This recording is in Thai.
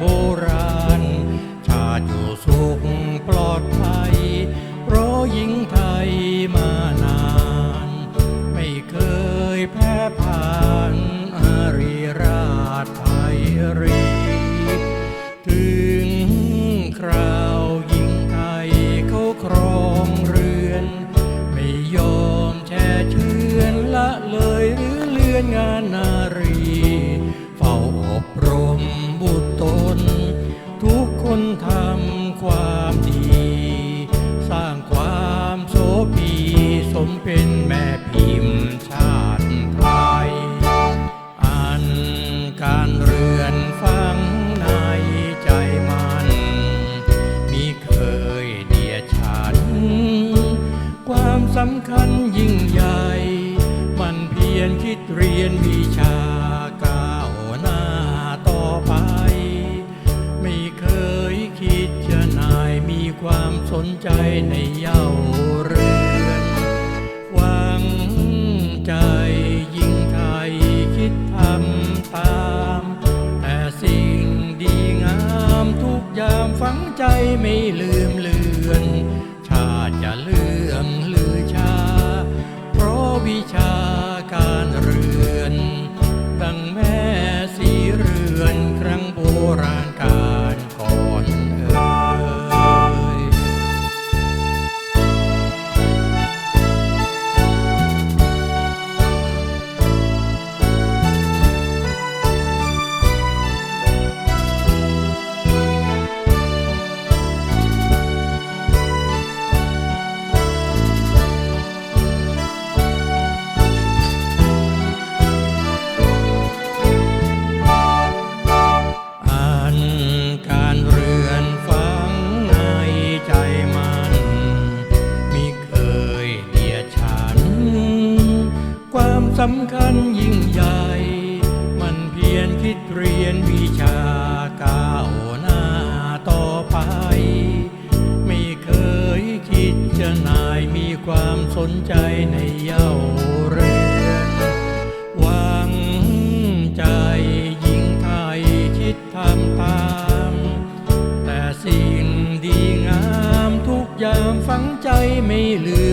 โบราณ มเป็นแม่พิมพ์ชาติไทย อันการเรือนฟังในใจมัน มีเคยเดียฉัน ความสำคัญยิ่งใหญ่ มันเพียรคิดเรียนวิชาก้าวหน้าต่อไป ไม่เคยคิดจะนายมีความสนใจในเย้า ความฝังใจไม่ลืมเลือน ชาจะเลื่องลือชา เพราะวิชาำคัญยิ่งใหญ่ มันเพียรคิดเรียนวิชาก้าวหน้าต่อไป ไม่เคยคิดจะนายมีความสนใจในเย้าเรือนหวังใจยิ่งไทยคิดทำตาม แต่สิ่งดีงามทุกอย่างฝังใจไม่ลืม